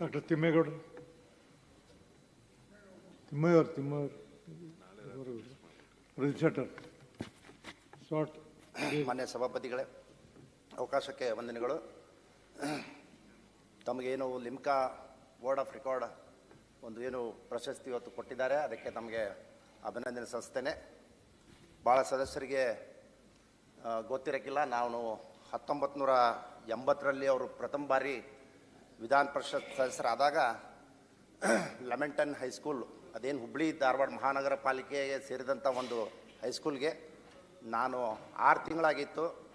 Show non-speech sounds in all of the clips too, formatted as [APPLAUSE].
Doctor ತಿಮ್ಮೇಗೌಡರು ತಿಮ್ಮಯ್ಯವ್ರು ತಿಮ್ಮಯ್ಯವ್ರು ಪ್ರದೀಪ್ ಶೆಟ್ಟರ್ ಶಾರ್ಟ್ ಮಾನ್ಯ ಸಭಾಪತಿಗಳೇ, ಅವಕಾಶಕ್ಕೆ ವಂದನೆಗಳು. ತಮಗೇನು ಲಿಮ್ಕಾ ಬೋರ್ಡ್ ಆಫ್ ರೆಕಾರ್ಡ್ ಒಂದು ಏನು ಪ್ರಶಸ್ತಿ ಇವತ್ತು ಕೊಟ್ಟಿದ್ದಾರೆ, ಅದಕ್ಕೆ ತಮಗೆ ಅಭಿನಂದನೆ ಸಲ್ಲಿಸ್ತೇನೆ. ಭಾಳ ಸದಸ್ಯರಿಗೆ ಗೊತ್ತಿರೋಕ್ಕಿಲ್ಲ ನಾನು ಹತ್ತೊಂಬತ್ತು ನೂರ ಎಂಬತ್ತರಲ್ಲಿ ಅವರು ಪ್ರಥಮ ಬಾರಿ ವಿಧಾನ ಪರಿಷತ್ ಸದಸ್ಯರಾದಾಗ [CLEARS THROAT] ಲೆಮೆಂಟನ್ ಹೈಸ್ಕೂಲ್ ಅದೇನು ಹುಬ್ಳಿ, ಧಾರವಾಡ ಮಹಾನಗರ ಪಾಲಿಕೆಗೆ ಸೇರಿದಂಥ ಒಂದು ಹೈಸ್ಕೂಲ್ಗೆ ನಾನು ಆರು ತಿಂಗಳಾಗಿತ್ತು.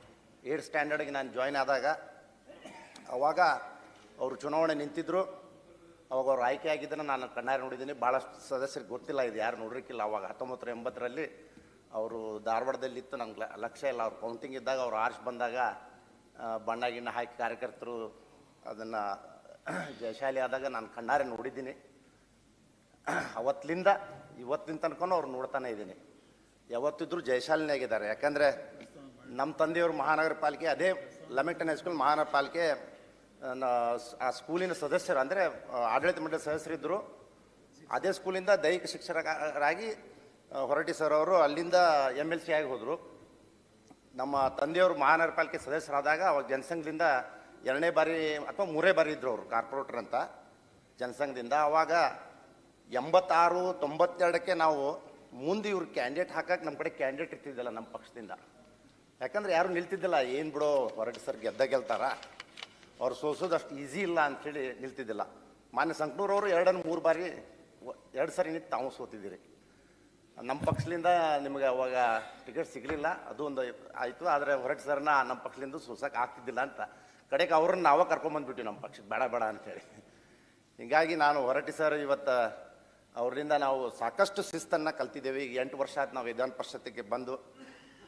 ಏಟ್ ಸ್ಟ್ಯಾಂಡರ್ಡ್ಗೆ ನಾನು ಜಾಯ್ನ್ ಆದಾಗ ಅವಾಗ ಅವರು ಚುನಾವಣೆ ನಿಂತಿದ್ದರು ಅವಾಗ ಅವ್ರು ಆಯ್ಕೆ ಆಗಿದ್ದನ್ನು ನಾನು ಕಣ್ಣಾರೆ ನೋಡಿದ್ದೀನಿ. ಭಾಳಷ್ಟು ಸದಸ್ಯರಿಗೆ ಗೊತ್ತಿಲ್ಲ, ಇದು ಯಾರು ನೋಡಿರಿಕ್ಕಿಲ್ಲ ಅವಾಗ ಹತ್ತೊಂಬತ್ತು ಎಂಬತ್ತರಲ್ಲಿ ಅವರು ಧಾರವಾಡದಲ್ಲಿತ್ತು. ನಂಗೆ ಲ- ಲಕ್ಷ್ಯ ಇಲ್ಲ. ಅವ್ರು ಕೌಂಟಿಂಗ್ ಇದ್ದಾಗ ಅವ್ರು ಆರ್ಸ್ ಬಂದಾಗ ಬಣ್ಣ ಗಿಣ್ಣ ಹಾಕಿ ಕಾರ್ಯಕರ್ತರು ಅದನ್ನು ಜಯಶಾಲಿ ಆದಾಗ ನಾನು ಕಣ್ಣಾರೆ ನೋಡಿದ್ದೀನಿ. ಅವತ್ತಿಂದ ಇವತ್ತಿನ ತನಕ ಅವ್ರು ನೋಡ್ತಾನೆ ಇದ್ದೀನಿ. ಯಾವತ್ತಿದ್ರು ಜಯಶಾಲಿನೇ ಆಗಿದ್ದಾರೆ. ಯಾಕಂದರೆ ನಮ್ಮ ತಂದೆಯವರು ಮಹಾನಗರ ಪಾಲಿಕೆ ಅದೇ ಲಮೆಂಟನ್ ಹೈಸ್ಕೂಲ್ ಮಹಾನಗರ ಪಾಲಿಕೆ ಆ, ಸ್ಕೂಲಿನ ಸದಸ್ಯರು ಅಂದರೆ ಆಡಳಿತ ಮಂಡಳಿ ಸದಸ್ಯರಿದ್ದರು ಅದೇ ಸ್ಕೂಲಿಂದ ದೈಹಿಕ ಶಿಕ್ಷಕರಾಗಿ ಹೊರಟಿ ಸರ್ ಅವರು ಅಲ್ಲಿಂದ ಎಂ ಎಲ್ ಸಿ ಆಗಿ ಹೋದರು. ನಮ್ಮ ತಂದೆಯವರು ಮಹಾನಗರ ಪಾಲಿಕೆ ಸದಸ್ಯರಾದಾಗ ಅವಾಗ ಜನಸಂಘದಿಂದ ಎರಡನೇ ಬಾರಿ ಅಥವಾ ಮೂರೇ ಬಾರಿ ಇದ್ರು ಅವರು ಕಾರ್ಪೊರೇಟರ್ ಅಂತ ಜನಸಂಘದಿಂದ. ಅವಾಗ ಎಂಬತ್ತಾರು, ತೊಂಬತ್ತೆರಡಕ್ಕೆ ನಾವು ಮುಂದೆ ಇವ್ರು ಕ್ಯಾಂಡಿಡೇಟ್ ಹಾಕಕ್ಕೆ ನಮ್ಮ ಕಡೆ ಕ್ಯಾಂಡಿಡೇಟ್ ಇರ್ತಿದ್ದಿಲ್ಲ ನಮ್ಮ ಪಕ್ಷದಿಂದ. ಯಾಕಂದ್ರೆ ಯಾರು ನಿಲ್ತಿದ್ದಿಲ್ಲ, ಏನು ಬಿಡೋ, ಹೊರಗೆ ಸರ್ ಗೆದ್ದ ಗೆಲ್ತಾರ. ಅವ್ರು ಸೋಸೋದು ಅಷ್ಟು ಈಸಿ ಇಲ್ಲ ಅಂಥೇಳಿ ನಿಲ್ತಿದ್ದಿಲ್ಲ. ಮಾನ್ಯ ಸಂಕನೂರವರು ಎರಡನ್ನು ಮೂರು ಬಾರಿ ಎರಡು ಸರಿ ನಿಂತು ತಾವು ಸೋತಿದ್ದೀರಿ. ನಮ್ಮ ಪಕ್ಷದಿಂದ ನಿಮಗೆ ಅವಾಗ ಟಿಕೆಟ್ ಸಿಗಲಿಲ್ಲ. ಅದು ಒಂದು ಆಯಿತು. ಆದರೆ ಹೊರಟು ಸರ್ನ ನಮ್ಮ ಪಕ್ಷದಿಂದ ಸೋಸಕ್ಕೆ ಆಗ್ತಿದ್ದಿಲ್ಲ ಅಂತ ಕಡೆಗೆ ಅವ್ರನ್ನ ನಾವೇ ಕರ್ಕೊಂಬಂದ್ಬಿಟ್ಟಿವಿ ನಮ್ಮ ಪಕ್ಷಕ್ಕೆ. ಬೇಡ ಬೇಡ ಅಂತೇಳಿ ಹೀಗಾಗಿ ನಾನು ಹೊರಟಿ ಸರ್, ಇವತ್ತು ಅವರಿಂದ ನಾವು ಸಾಕಷ್ಟು ಶಿಸ್ತನ್ನು ಕಲ್ತಿದ್ದೇವೆ. ಈಗ ಎಂಟು ವರ್ಷ ಆಯ್ತು ನಾವು ವಿಧಾನ ಪರಿಷತ್ತಿಗೆ ಬಂದು,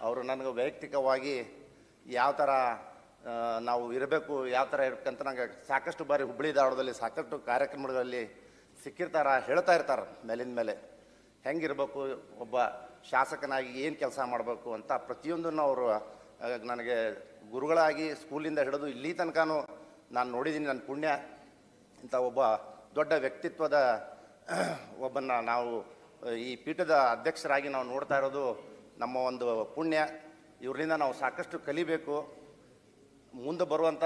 ಅವರು ನನಗೆ ವೈಯಕ್ತಿಕವಾಗಿ ಯಾವ ಥರ ನಾವು ಇರಬೇಕು, ಯಾವ ಥರ ಇರಬೇಕಂತ ನಂಗೆ ಸಾಕಷ್ಟು ಬಾರಿ ಹುಬ್ಬಳ್ಳಿ ಧಾರವಾಡದಲ್ಲಿ ಸಾಕಷ್ಟು ಕಾರ್ಯಕ್ರಮಗಳಲ್ಲಿ ಸಿಕ್ಕಿರ್ತಾರ, ಹೇಳ್ತಾ ಇರ್ತಾರೆ ಮೇಲಿನ ಮೇಲೆ. ಹೆಂಗಿರಬೇಕು, ಒಬ್ಬ ಶಾಸಕನಾಗಿ ಏನು ಕೆಲಸ ಮಾಡಬೇಕು ಅಂತ ಪ್ರತಿಯೊಂದನ್ನು ಅವರು ನನಗೆ ಗುರುಗಳಾಗಿ ಸ್ಕೂಲಿಂದ ಹಿಡಿದು ಇಲ್ಲಿ ತನಕನೂ ನಾನು ನೋಡಿದ್ದೀನಿ ನನ್ನ ಪುಣ್ಯ. ಇಂಥ ಒಬ್ಬ ದೊಡ್ಡ ವ್ಯಕ್ತಿತ್ವದ [CLEARS THROAT] ಒಬ್ಬನ್ನ ನಾವು, ಈ ಪೀಠದ ಅಧ್ಯಕ್ಷರಾಗಿ ನಾವು ನೋಡ್ತಾ ಇರೋದು ನಮ್ಮ ಒಂದು ಪುಣ್ಯ. ಇವರಿಂದ ನಾವು ಸಾಕಷ್ಟು ಕಲಿಬೇಕು. ಮುಂದೆ ಬರುವಂಥ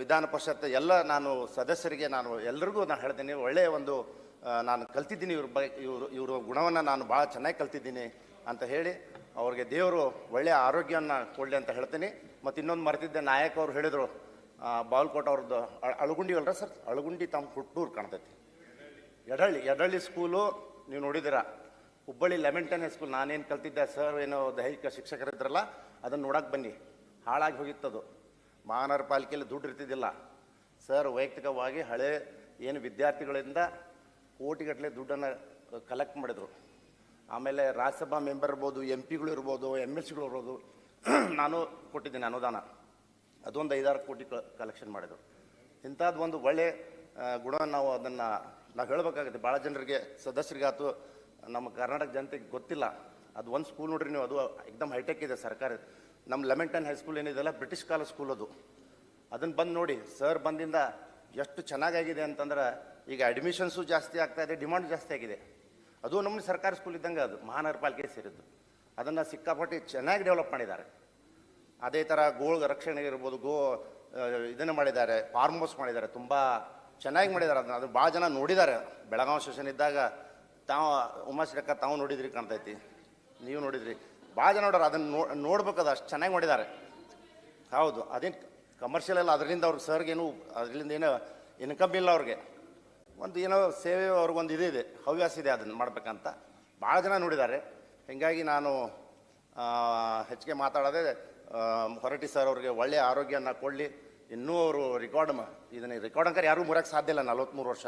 ವಿಧಾನ ಪರಿಷತ್ ಎಲ್ಲ ನಾನು ಸದಸ್ಯರಿಗೆ ನಾನು ಎಲ್ರಿಗೂ ನಾನು ಹೇಳ್ತೀನಿ, ಒಳ್ಳೆಯ ಒಂದು ನಾನು ಕಲ್ತಿದ್ದೀನಿ ಇವ್ರ ಬೈ ಇವರು, ಇವರ ಗುಣವನ್ನು ನಾನು ಭಾಳ ಚೆನ್ನಾಗಿ ಕಲ್ತಿದ್ದೀನಿ ಅಂತ ಹೇಳಿ ಅವ್ರಿಗೆ ದೇವರು ಒಳ್ಳೆಯ ಆರೋಗ್ಯವನ್ನು ಕೊಡಲಿ ಅಂತ ಹೇಳ್ತೀನಿ. ಮತ್ತು ಇನ್ನೊಂದು ಮರೆತಿದ್ದೆ ನಾಯಕ ಅವರು ಹೇಳಿದರು ಬಾಲ್ಕೋಟ್ ಅವ್ರದ್ದು ಅಳಗುಂಡಿ ಅಲ್ರ ಸರ್? ಅಳಗುಂಡಿ ತಮ್ಮ ಹುಟ್ಟೂರು ಕಾಣ್ತೈತಿ. ಎಡಹಳ್ಳಿ ಎಡಹಳ್ಳಿ ಸ್ಕೂಲು ನೀವು ನೋಡಿದ್ದೀರಾ? ಹುಬ್ಬಳ್ಳಿ ಲೆಮೆಂಟನ್ ಸ್ಕೂಲ್ ನಾನೇನು ಕಲ್ತಿದ್ದೆ ಸರ್ ಏನೋ ದೈಹಿಕ ಶಿಕ್ಷಕರಿದ್ರಲ್ಲ ಅದನ್ನು ನೋಡೋಕೆ ಬನ್ನಿ. ಹಾಳಾಗಿ ಹೋಗಿತ್ತದು. ಮಹಾನಗರ ಪಾಲಿಕೆಯಲ್ಲಿ ದುಡ್ಡು ಇರ್ತಿದ್ದಿಲ್ಲ. ಸರ್ ವೈಯಕ್ತಿಕವಾಗಿ ಹಳೆ ಏನು ವಿದ್ಯಾರ್ಥಿಗಳಿಂದ ಕೋಟಿಗಟ್ಟಲೆ ದುಡ್ಡನ್ನು ಕಲೆಕ್ಟ್ ಮಾಡಿದರು. ಆಮೇಲೆ ರಾಜ್ಯಸಭಾ ಮೆಂಬರ್ ಇರ್ಬೋದು ಎಂ ಪಿಗಳು ಇರ್ಬೋದು ಎಂ ಎಲ್ ಸಿಗಳು ಇರ್ಬೋದು, [CLEARS THROAT] ನಾನು ಕೊಟ್ಟಿದ್ದೀನಿ ಅನುದಾನ. ಅದೊಂದು ಐದಾರು ಕೋಟಿ ಕಲೆಕ್ಷನ್ ಮಾಡಿದರು. ಇಂಥದ್ದು ಒಂದು ಒಳ್ಳೆ ಗುಣ ನಾವು ಅದನ್ನು, ನಾವು ಹೇಳಬೇಕಾಗುತ್ತೆ ಭಾಳ ಜನರಿಗೆ, ಸದಸ್ಯರಿಗಾತು ನಮ್ಮ ಕರ್ನಾಟಕ ಜನತೆಗೆ ಗೊತ್ತಿಲ್ಲ. ಅದು ಒಂದು ಸ್ಕೂಲ್ ನೋಡ್ರಿ ನೀವು, ಅದು ಎಕ್ದಮ್ ಹೈಟೆಕ್ ಇದೆ ಸರ್ಕಾರ. ನಮ್ಮ ಲೆಮೆಂಟನ್ ಹೈಸ್ಕೂಲ್ ಏನಿದೆಲ್ಲ ಬ್ರಿಟಿಷ್ ಕಾಲ ಸ್ಕೂಲ್ ಅದು. ಅದನ್ನು ಬಂದು ನೋಡಿ ಸರ್ ಬಂದಿಂದ ಎಷ್ಟು ಚೆನ್ನಾಗಾಗಿದೆ ಅಂತಂದ್ರೆ ಈಗ ಅಡ್ಮಿಷನ್ಸು ಜಾಸ್ತಿ ಆಗ್ತಾ ಇದೆ ಡಿಮಾಂಡ್ ಜಾಸ್ತಿ ಆಗಿದೆ. ಅದು ನಮ್ಮ ಸರ್ಕಾರಿ ಸ್ಕೂಲ್ ಇದ್ದಂಗೆ ಅದು ಮಹಾನಗರ ಪಾಲಿಕೆ ಸೇರಿದ್ದು. ಅದನ್ನು ಸಿಕ್ಕಾಪಟ್ಟೆ ಚೆನ್ನಾಗಿ ಡೆವಲಪ್ ಮಾಡಿದ್ದಾರೆ. ಅದೇ ಥರ ಗೋಳ್ ರಕ್ಷಣೆ ಇರ್ಬೋದು, ಗೋ ಇದನ್ನು ಮಾಡಿದ್ದಾರೆ ಫಾರ್ಮ್ ಹೌಸ್ ಮಾಡಿದ್ದಾರೆ, ತುಂಬ ಚೆನ್ನಾಗಿ ಮಾಡಿದ್ದಾರೆ ಅದನ್ನ. ಅದು ಭಾಳ ಜನ ನೋಡಿದ್ದಾರೆ. ಬೆಳಗಾವಿ ಸೆಷನ್ ಇದ್ದಾಗ ತಾವು ಉಮಾಶ್ರೇಖ ತಾವು ನೋಡಿದ್ರಿ ಕಾಣ್ತೈತಿ. ನೀವು ನೋಡಿದ್ರಿ. ಭಾಳ ಜನ ನೋಡೋರು ಅದನ್ನು ನೋ ನೋಡ್ಬೇಕದು ಅಷ್ಟು ಚೆನ್ನಾಗಿ ಮಾಡಿದ್ದಾರೆ. ಹೌದು, ಅದೇನು ಕಮರ್ಷಿಯಲ್ ಅಲ್ಲ ಅದರಿಂದ ಅವ್ರಿಗೆ ಸರ್ಗೇನು, ಅದರಿಂದ ಏನೋ ಇನ್ಕಮ್ ಇಲ್ಲ ಅವ್ರಿಗೆ. ಒಂದು ಏನೋ ಸೇವೆ ಅವ್ರಿಗೊಂದು ಇದು ಇದೆ, ಹವ್ಯಾಸ ಇದೆ ಅದನ್ನು ಮಾಡಬೇಕಂತ. ಭಾಳ ಜನ ನೋಡಿದ್ದಾರೆ. ಹೀಗಾಗಿ ನಾನು ಹೆಚ್ಚಿಗೆ ಮಾತಾಡದೆ ಹೊರಟಿ ಸರ್ ಅವ್ರಿಗೆ ಒಳ್ಳೆಯ ಆರೋಗ್ಯನ ಕೊಡಲಿ. ಇನ್ನೂ ಅವರು ರೆಕಾರ್ಡ್ ಇದನ್ನು ರೆಕಾರ್ಡ್ ಅಂಕರ್ ಯಾರೂ ಮುರಕ್ಕೆ ಸಾಧ್ಯ ಇಲ್ಲ ನಲ್ವತ್ತ್ಮೂರು ವರ್ಷ.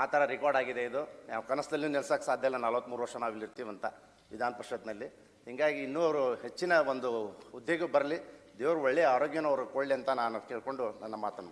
ಆ ಥರ ರೆಕಾರ್ಡ್ ಆಗಿದೆ ಇದು. ನಾವು ಕನಸಲ್ಲಿ ನಿಲ್ಸಕ್ಕೆ ಸಾಧ್ಯ ಇಲ್ಲ ನಲ್ವತ್ತ್ಮೂರು ವರ್ಷ ನಾವು ಇಲ್ಲಿರ್ತೀವಂತ ವಿಧಾನ ಪರಿಷತ್ನಲ್ಲಿ. ಹೀಗಾಗಿ ಇನ್ನೂ ಅವರು ಹೆಚ್ಚಿನ ಒಂದು ಹುದ್ದೆಗೂ ಬರಲಿ. ದೇವರು ಒಳ್ಳೆಯ ಆರೋಗ್ಯನ ಅವರು ಕೊಡಲಿ ಅಂತ ನಾನು ಕೇಳಿಕೊಂಡು ನನ್ನ ಮಾತನ್ನು